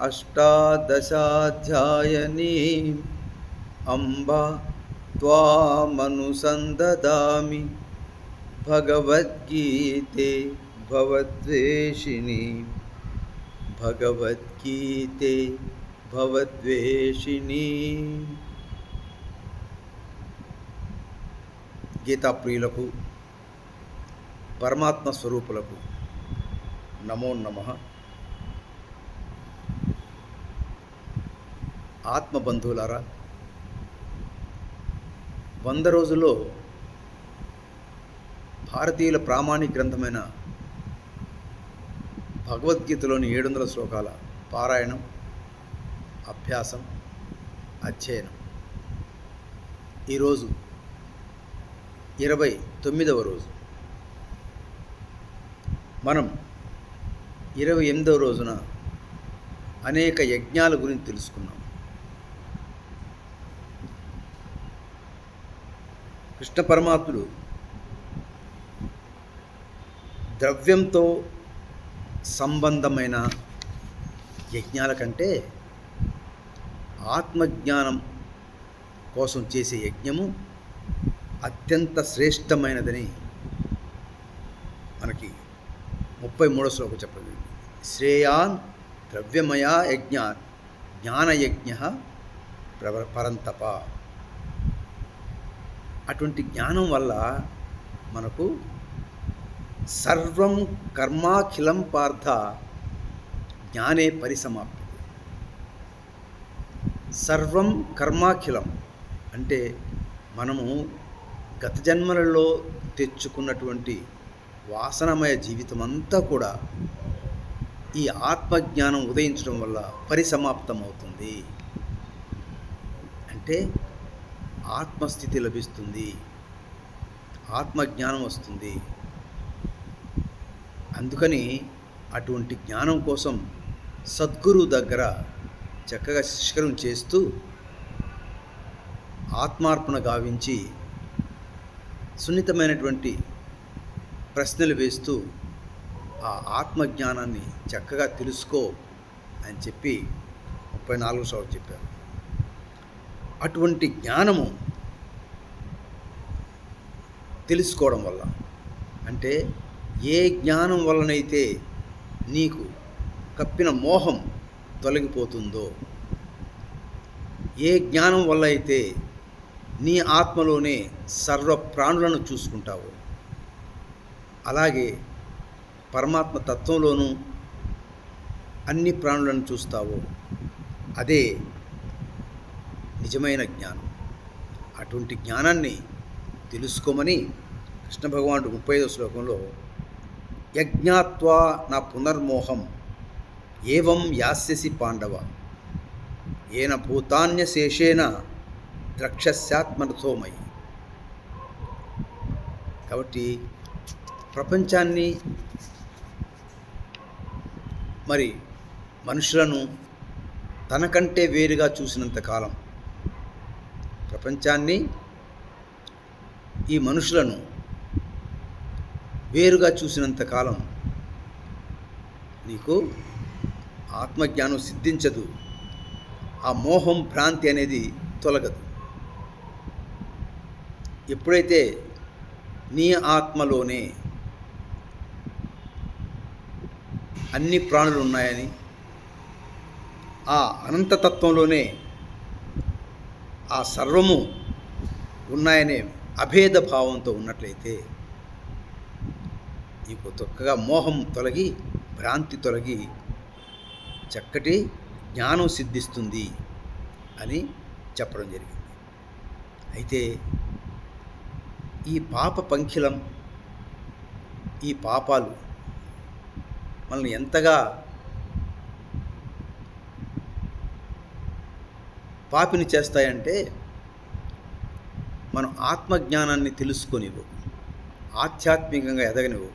अष्टादशाध्यायनीम् अम्ब त्वामनुसन्ददामि भगवद्गीते भवद्वेषिणी భగవద్గీతే భవద్వేషిణి గీతా ప్రియులకు పరమాత్మ స్వరూపులకు నమో నమ ఆత్మబంధువులారా వంద రోజుల్లో భారతీయుల ప్రామాణిక గ్రంథమైన భగవద్గీతలోని ఏడు వందల శ్లోకాల పారాయణం అభ్యాసం అధ్యయనం. ఈరోజు ఇరవై తొమ్మిదవ రోజు. మనం ఇరవై ఎనిమిదవ రోజున అనేక యజ్ఞాల గురించి తెలుసుకున్నాం. కృష్ణ పరమాత్ముడు ద్రవ్యంతో సంబంధమైన యజ్ఞాల కంటే ఆత్మజ్ఞానం కోసం చేసే యజ్ఞము అత్యంత శ్రేష్టమైనదని మనకి ముప్పై మూడో శ్లోకం చెప్పడం శ్రేయాన్ ద్రవ్యమయ యజ్ఞ జ్ఞానయజ్ఞ ప్రవ పరంతప. అటువంటి జ్ఞానం వల్ల మనకు సర్వం కర్మాఖిలం పార్థ జ్ఞానే పరిసమాప్తి సర్వం కర్మాఖిలం అంటే మనము గత జన్మలలో తెచ్చుకున్నటువంటి వాసనమయ జీవితం అంతా కూడా ఈ ఆత్మజ్ఞానం ఉదయించడం వల్ల పరిసమాప్తం అవుతుంది అంటే ఆత్మస్థితి లభిస్తుంది. ఆత్మజ్ఞానం వస్తుంది. అందుకని అటువంటి జ్ఞానం కోసం సద్గురువు దగ్గర చక్కగా శిష్కరం చేస్తూ ఆత్మార్పణ గావించి సున్నితమైనటువంటి ప్రశ్నలు వేస్తూ ఆ ఆత్మజ్ఞానాన్ని చక్కగా తెలుసుకో అని చెప్పి ముప్పై నాలుగు సార్లు చెప్పారు. అటువంటి జ్ఞానము తెలుసుకోవడం వల్ల. అంటే ఏ జ్ఞానం వలనైతే నీకు కప్పిన మోహం తొలగిపోతుందో ఏ జ్ఞానం వల్ల అయితే నీ ఆత్మలోనే సర్వ ప్రాణులను చూసుకుంటావు అలాగే పరమాత్మ తత్వంలోనూ అన్ని ప్రాణులను చూస్తావు అదే నిజమైన జ్ఞానం. అటువంటి జ్ఞానాన్ని తెలుసుకోమని కృష్ణ భగవానుడు ముప్పై ఐదో శ్లోకంలో యజ్ఞాత్వా నా పునర్మోహం ఏవం యాస్యసి పాండవ ఏన భూతాన్యశేషేణ ద్రక్షస్యాత్మర్థోమయి కాబట్టి ప్రపంచాన్ని మరి మనుషులను తనకంటే వేరుగా చూసినంత కాలం ప్రపంచాన్ని ఈ మనుషులను వేరుగా చూసినంత కాలం నీకు ఆత్మజ్ఞానం సిద్ధించదు. ఆ మోహం భ్రాంతి అనేది తొలగదు. ఎప్పుడైతే నీ ఆత్మలోనే అన్ని ప్రాణులు ఉన్నాయని ఆ అనంతతత్వంలోనే ఆ సర్వము ఉన్నాయనే అభేద భావంతో ఉన్నట్లయితే నీకు చక్కగా మోహం తొలగి భ్రాంతి తొలగి చక్కటి జ్ఞానం సిద్ధిస్తుంది అని చెప్పడం జరిగింది. అయితే ఈ పాప పంఖిలం ఈ పాపాలు మనల్ని ఎంతగా పాపిని చేస్తాయంటే మనం ఆత్మజ్ఞానాన్ని తెలుసుకొనివ్వు. ఆధ్యాత్మికంగా ఎదగనివ్వు.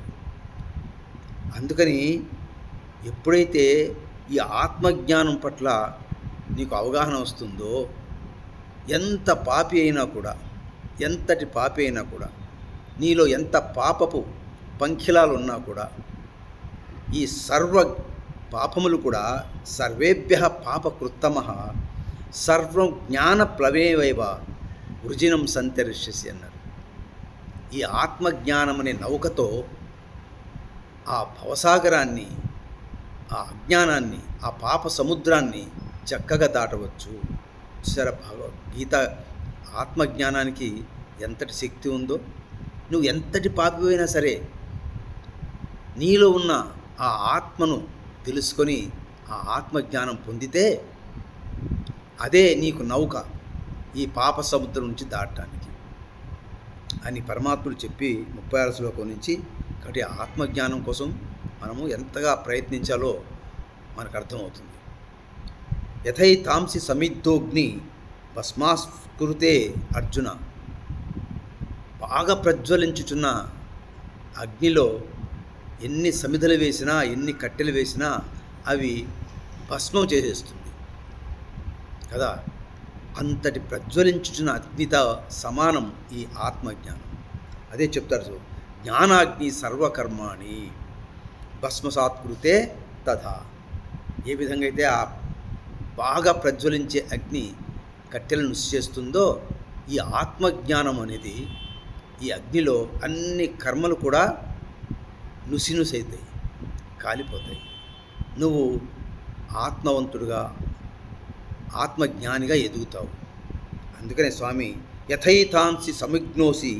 అందుకని ఎప్పుడైతే ఈ ఆత్మజ్ఞానం పట్ల నీకు అవగాహన వస్తుందో ఎంత పాపి అయినా కూడా ఎంతటి పాపి అయినా కూడా నీలో ఎంత పాపపు పంఖిలాలు ఉన్నా కూడా ఈ సర్వ పాపములు కూడా సర్వేభ్య పాపకృత్తమ సర్వం జ్ఞాన ప్లవేవైవ వృజినం సంతరిష్యసి అన్నారు. ఈ ఆత్మజ్ఞానం అనే నౌకతో ఆ భవసాగరాన్ని ఆ అజ్ఞానాన్ని ఆ పాప సముద్రాన్ని చక్కగా దాటవచ్చు. సరే భగవద్గీత ఆత్మజ్ఞానానికి ఎంతటి శక్తి ఉందో? నువ్వు ఎంతటి పాపివైనా సరే నీలో ఉన్న ఆ ఆత్మను తెలుసుకొని ఆ ఆత్మజ్ఞానం పొందితే అదే నీకు నౌక ఈ పాప సముద్రం నుంచి దాటడానికి. అని పరమాత్ముడు చెప్పి ముప్పై ఆరు శ్లోకం నుంచి కాబట్టి ఆత్మజ్ఞానం కోసం మనము ఎంతగా ప్రయత్నించాలో మనకు అర్థమవుతుంది. యథై తాంసి సమిద్ధోగ్ని భస్మాస్కృతే అర్జున. బాగా ప్రజ్వలించుచున్న అగ్నిలో ఎన్ని సమిధలు వేసినా ఎన్ని కట్టెలు వేసినా అవి భస్మం చేసేస్తుంది. కదా? అంతటి ప్రజ్వలించుచున్న అగ్నిత సమానం ఈ ఆత్మజ్ఞానం. అదే చెప్తారు చూ జ్ఞానాగ్ని సర్వకర్మాణి భస్మసాత్కృతే తథా. ఏ విధంగా అయితే ఆ బాగా ప్రజ్వలించే అగ్ని కట్టెలను చేస్తుందో ఈ ఆత్మజ్ఞానం అనేది ఈ అగ్నిలో అన్ని కర్మలు కూడా నుసినుసైతాయి కాలిపోతాయి. నువ్వు ఆత్మవంతుడుగా ఆత్మజ్ఞానిగా ఎదుగుతావు. అందుకనే స్వామి యథైతాంసి సమిగ్నోసి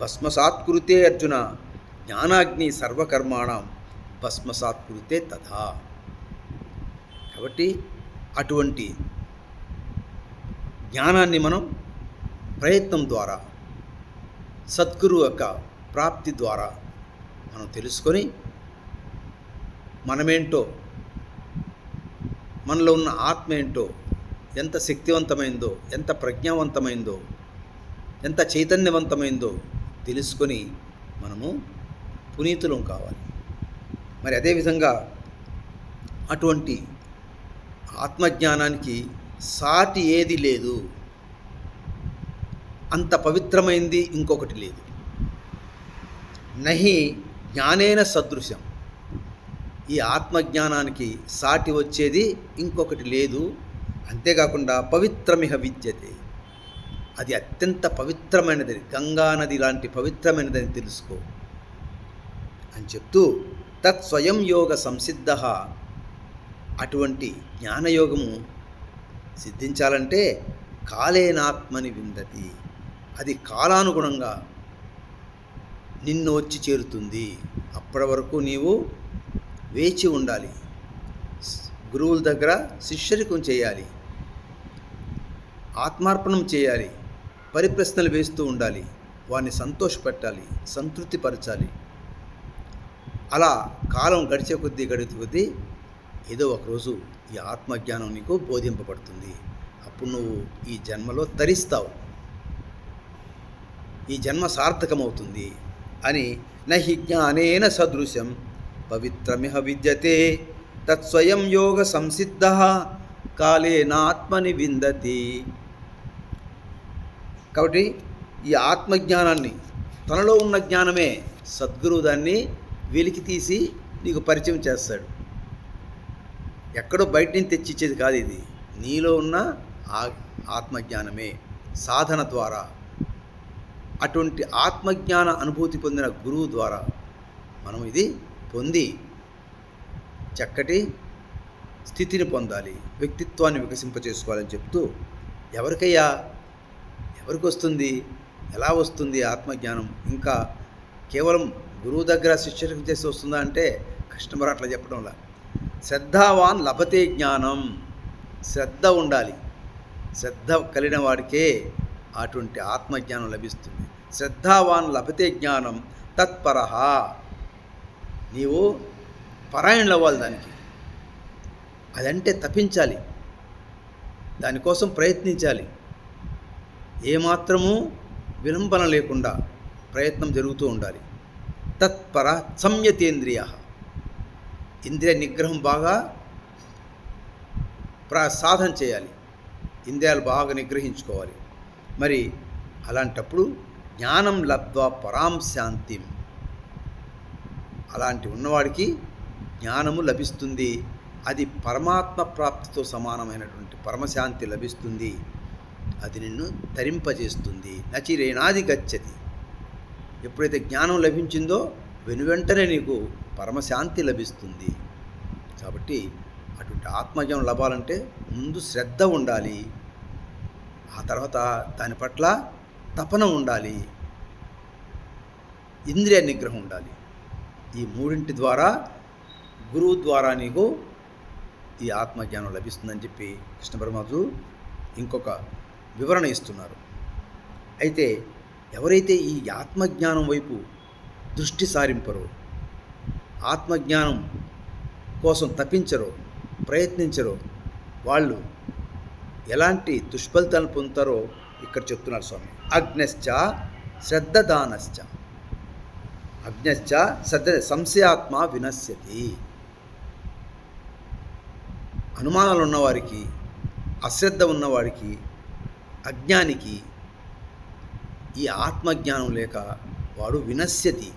భస్మసాత్కృతే అర్జున జ్ఞానాగ్ని సర్వకర్మాణం భస్మసాత్కృతే తథా. కాబట్టి అటువంటి జ్ఞానాన్ని మనం ప్రయత్నం ద్వారా సద్గురు యొక్క ప్రాప్తి ద్వారా మనం తెలుసుకొని మనమేంటో మనలో ఉన్న ఆత్మ ఏంటో ఎంత శక్తివంతమైందో ఎంత ప్రజ్ఞావంతమైందో ఎంత చైతన్యవంతమైందో తెలుసుకొని మనము పునీతులం కావాలి. మరి అదేవిధంగా అటువంటి ఆత్మజ్ఞానానికి సాటి ఏది లేదు. అంత పవిత్రమైంది ఇంకొకటి లేదు. నహి జ్ఞానేన సదృశం ఈ ఆత్మజ్ఞానానికి సాటి వచ్చేది ఇంకొకటి లేదు. అంతేకాకుండా పవిత్రమిహ విద్యతే. అది అత్యంత పవిత్రమైనది. గంగా నది లాంటి పవిత్రమైనదని తెలుసుకో. అని చెప్తూ తత్ స్వయం యోగ సంసిద్ధ. అటువంటి జ్ఞానయోగము సిద్ధించాలంటే కాలేనాత్మని విందతి. అది కాలానుగుణంగా నిన్ను వచ్చి చేరుతుంది. అప్పటి వరకు నీవు వేచి ఉండాలి. గురువుల దగ్గర శిష్యరికం చేయాలి. ఆత్మార్పణం చేయాలి పరిప్రశ్నలు వేస్తూ ఉండాలి వారిని సంతోషపెట్టాలి సంతృప్తిపరచాలి. అలా కాలం గడిచే కొద్దీ గడిచే కొద్దీ ఏదో ఒకరోజు ఈ ఆత్మజ్ఞానం నీకు బోధింపబడుతుంది. అప్పుడు నువ్వు ఈ జన్మలో తరిస్తావు. ఈ జన్మ సార్థకమవుతుంది అని నహి జ్ఞానేన సదృశం. పవిత్రమిహ విద్యతే తత్స్వయం యోగ సంసిద్ధ కాలేనాత్మని విందతి. కాబట్టి ఈ ఆత్మజ్ఞానాన్ని తనలో ఉన్న జ్ఞానమే సద్గురువు దాన్ని వెలికి తీసి నీకు పరిచయం చేస్తాడు. ఎక్కడో బయట నుంచి తెచ్చిచ్చేది కాదు ఇది. నీలో ఉన్న ఆ ఆత్మజ్ఞానమే సాధన ద్వారా అటువంటి ఆత్మజ్ఞాన అనుభూతి పొందిన గురువు ద్వారా మనం ఇది పొంది చక్కటి స్థితిని పొందాలి వ్యక్తిత్వాన్ని వికసింపచేసుకోవాలని చెప్తూ ఎవరికయ్యా ఎవరికి వస్తుంది? ఎలా వస్తుంది ఆత్మజ్ఞానం? ఇంకా కేవలం గురువు దగ్గర శిష్యులకు చేసి వస్తుందా అంటే కస్టమర్ అట్లా చెప్పడంలా శ్రద్ధావాన్ లభతే జ్ఞానం. శ్రద్ధ ఉండాలి. శ్రద్ధ కలిగిన వాడికే అటువంటి ఆత్మజ్ఞానం లభిస్తుంది. శ్రద్ధావాన్ లభతే జ్ఞానం తత్పరహ నీవు పరాయణలు అవ్వాలి దానికి. అదంటే తప్పించాలి దానికోసం ప్రయత్నించాలి. ఏమాత్రము విలంబన లేకుండా ప్రయత్నం జరుగుతూ ఉండాలి. తత్పర సంయతేంద్రియ. ఇంద్రియ నిగ్రహం బాగా ప్రా సాధన చేయాలి. ఇంద్రియాలు బాగా నిగ్రహించుకోవాలి. మరి అలాంటప్పుడు జ్ఞానం లబ్ధ్వా పరాం శాంతి. అలాంటి ఉన్నవాడికి జ్ఞానము లభిస్తుంది. అది పరమాత్మ ప్రాప్తితో సమానమైనటువంటి పరమశాంతి లభిస్తుంది. అది నిన్ను తరింపజేస్తుంది. నచిరేనాది గచ్చతి. ఎప్పుడైతే జ్ఞానం లభించిందో వెనువెంటనే నీకు పరమశాంతి లభిస్తుంది. కాబట్టి అటువంటి ఆత్మజ్ఞానం లభాలంటే ముందు శ్రద్ధ ఉండాలి. ఆ తర్వాత దాని పట్ల తపన ఉండాలి. ఇంద్రియ నిగ్రహం ఉండాలి. ఈ మూడింటి ద్వారా గురువు ద్వారా నీకు ఈ ఆత్మజ్ఞానం లభిస్తుందని చెప్పి కృష్ణ పరమాత్ముడు ఇంకొక వివరణ ఇస్తున్నారు. అయితే ఎవరైతే ఈ ఆత్మజ్ఞానం వైపు దృష్టి సారింపరో ఆత్మజ్ఞానం కోసం తప్పించరో ప్రయత్నించరో వాళ్ళు ఎలాంటి దుష్ఫలితాలను పొందుతారో ఇక్కడ చెప్తున్నారు స్వామి. అగ్నశ్చ శ్రద్ధదానశ్చ. అగ్నశ్చ శ్రద్ధ సంశయాత్మ వినశ్యతి. అనుమానాలు ఉన్నవారికి అశ్రద్ధ ఉన్నవాడికి అజ్ఞానికి ఈ ఆత్మజ్ఞానం లేక వాడు వినశ్యతి.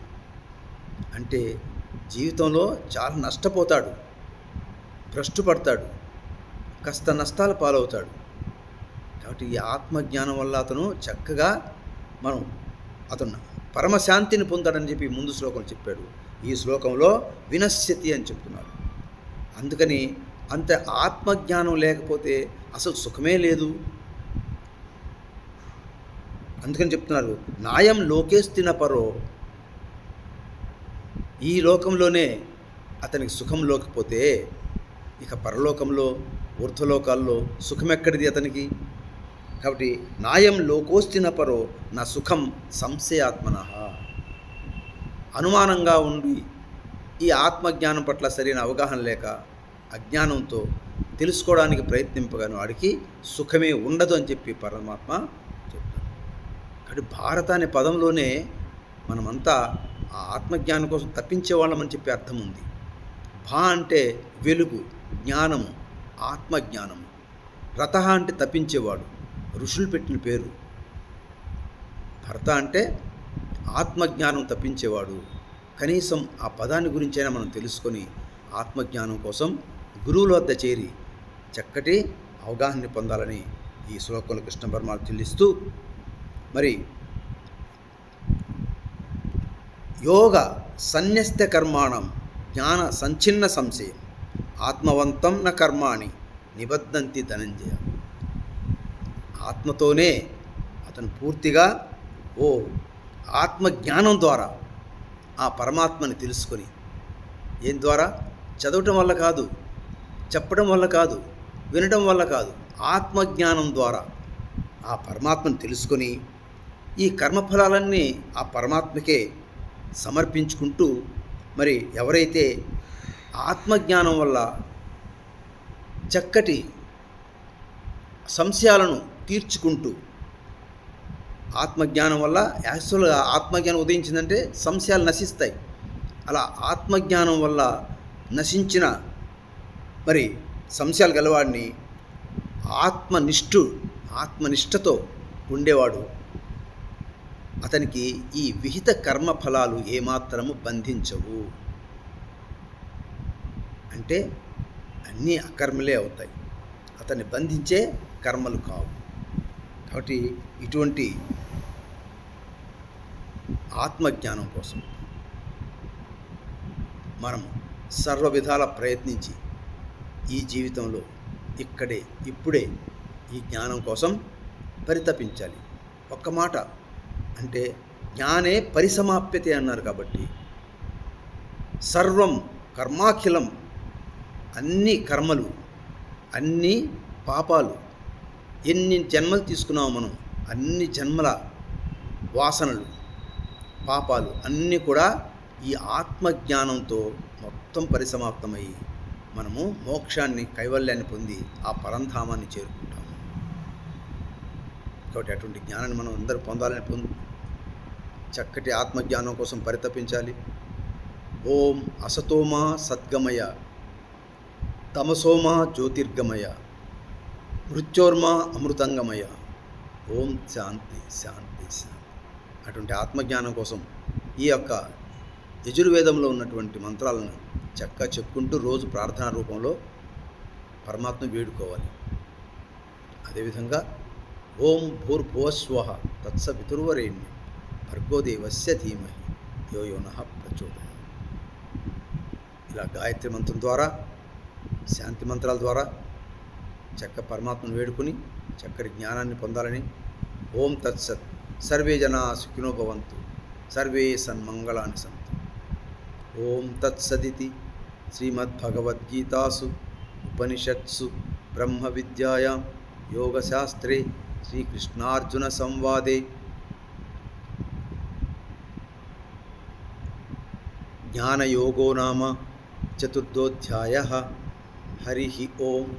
అంటే జీవితంలో చాలా నష్టపోతాడు భ్రష్టుపడతాడు కష్ట నష్టాల పాలవుతాడు. కాబట్టి ఈ ఆత్మజ్ఞానం వల్ల అతను చక్కగా మనం అతను పరమశాంతిని పొందాడని చెప్పి ముందు శ్లోకం చెప్పాడు. ఈ శ్లోకంలో వినశ్యతి అని చెప్తున్నాడు అందుకని అంత ఆత్మజ్ఞానం లేకపోతే అసలు సుఖమే లేదు. అందుకని చెప్తున్నారు నాయం లోకేస్తిన పరో ఈ లోకంలోనే అతనికి సుఖం లోకపోతే ఇక పరలోకంలో ఊర్ధ్వలోకాల్లో సుఖం ఎక్కడిది అతనికి? కాబట్టి నాయం లోకోస్తిన పరో నా సుఖం సంశయాత్మన. అనుమానంగా ఉండి ఈ ఆత్మజ్ఞానం పట్ల సరైన అవగాహన లేక అజ్ఞానంతో తెలుసుకోవడానికి ప్రయత్నింపగాను వాడికి సుఖమే ఉండదు అని చెప్పి పరమాత్మ అంటే భారత అనే పదంలోనే మనమంతా ఆ ఆత్మజ్ఞానం కోసం తప్పించే వాళ్ళమని చెప్పి అర్థం ఉంది. భా అంటే వెలుగు జ్ఞానము ఆత్మజ్ఞానము. రథ అంటే తప్పించేవాడు ఋషులు పెట్టిన పేరు. భర్త అంటే ఆత్మజ్ఞానం తప్పించేవాడు. కనీసం ఆ పదాన్ని గురించైనా మనం తెలుసుకొని ఆత్మజ్ఞానం కోసం గురువుల వద్ద చేరి చక్కటి అవగాహన పొందాలని ఈ శ్లోకంలో కృష్ణ పరమాత్మ చెల్లిస్తూ మరి యోగ సన్యస్త కర్మాణం జ్ఞాన సంచిన్న సంశయం ఆత్మవంతం న కర్మాణి నిబద్ధంతి ధనంజయ. ఆత్మతోనే అతను పూర్తిగా ఓ ఆత్మజ్ఞానం ద్వారా ఆ పరమాత్మని తెలుసుకొని ఏం ద్వారా? చదవటం వల్ల కాదు చెప్పడం వల్ల కాదు వినడం వల్ల కాదు ఆత్మజ్ఞానం ద్వారా ఆ పరమాత్మను తెలుసుకొని ఈ కర్మఫలాలన్నీ ఆ పరమాత్మకే సమర్పించుకుంటూ మరి ఎవరైతే ఆత్మజ్ఞానం వల్ల చక్కటి సంశయాలను తీర్చుకుంటూ ఆత్మజ్ఞానం వల్ల యాక్చువల్గా ఆత్మజ్ఞానం ఉదయించిందంటే సంశయాలు నశిస్తాయి. అలా ఆత్మజ్ఞానం వల్ల నశించిన మరి సంశయాలు గలవాడిని ఆత్మనిష్ఠు ఆత్మనిష్టతో ఉండేవాడు అతనికి ఈ విహిత కర్మ ఫలాలు ఏమాత్రము బంధించవు. అంటే అన్నీ అకర్మలే అవుతాయి. అతన్ని బంధించే కర్మలు కావు. కాబట్టి ఇటువంటి ఆత్మజ్ఞానం కోసం మనం సర్వ విధాల ప్రయత్నించి ఈ జీవితంలో ఇక్కడే ఇప్పుడే ఈ జ్ఞానం కోసం పరితపించాలి. ఒక్క మాట అంటే జ్ఞానే పరిసమాప్యతే అన్నారు కాబట్టి సర్వం కర్మాఖిలం అన్ని కర్మలు అన్ని పాపాలు ఎన్ని జన్మలు తీసుకున్నామో మనం అన్ని జన్మల వాసనలు పాపాలు అన్నీ కూడా ఈ ఆత్మజ్ఞానంతో మొత్తం పరిసమాప్తమయ్యి మనము మోక్షాన్ని కైవల్యాన్ని పొంది ఆ పరంధామాన్ని చేరుకుంటాం. కాబట్టి అటువంటి జ్ఞానాన్ని మనం అందరూ పొందాలని పొందు చక్కటి ఆత్మజ్ఞానం కోసం పరితపించాలి. ఓం అసతోమ సద్గమయ తమసోమ జ్యోతిర్గమయ మృత్యోర్మ అమృతంగమయ. ఓం శాంతి శాంతి శాంతి. అటువంటి ఆత్మజ్ఞానం కోసం ఈ యొక్క యజుర్వేదంలో ఉన్నటువంటి మంత్రాలను చక్కగా చెప్పుకుంటూ రోజు ప్రార్థనా రూపంలో పరమాత్మ వేడుకోవాలి. అదేవిధంగా ఓం భూర్భువస్వ తత్సవితుర్వరేణ్యం భర్గోదేవస్య ధీమహి యోయోన ప్రచోదయ ఇలా గాయత్రి మంత్రం ద్వారా శాంతి మంత్రాల ద్వారా చక్క పరమాత్మను వేడుకుని చక్కటి జ్ఞానాన్ని పొందాలని ఓం తత్సత్ సర్వే జనా సుఖినో భవంతు సర్వే సన్మంగళాన్ని సంతు. ఓం తత్సదితి శ్రీమద్భగవద్గీతాసు ఉపనిషత్సు బ్రహ్మ విద్యాయాం యోగశాస్త్రే श्रीकृष्णार्जुनसंवादे ज्ञानयोगो नाम चतुर्दोध्याय हरिः ओम्।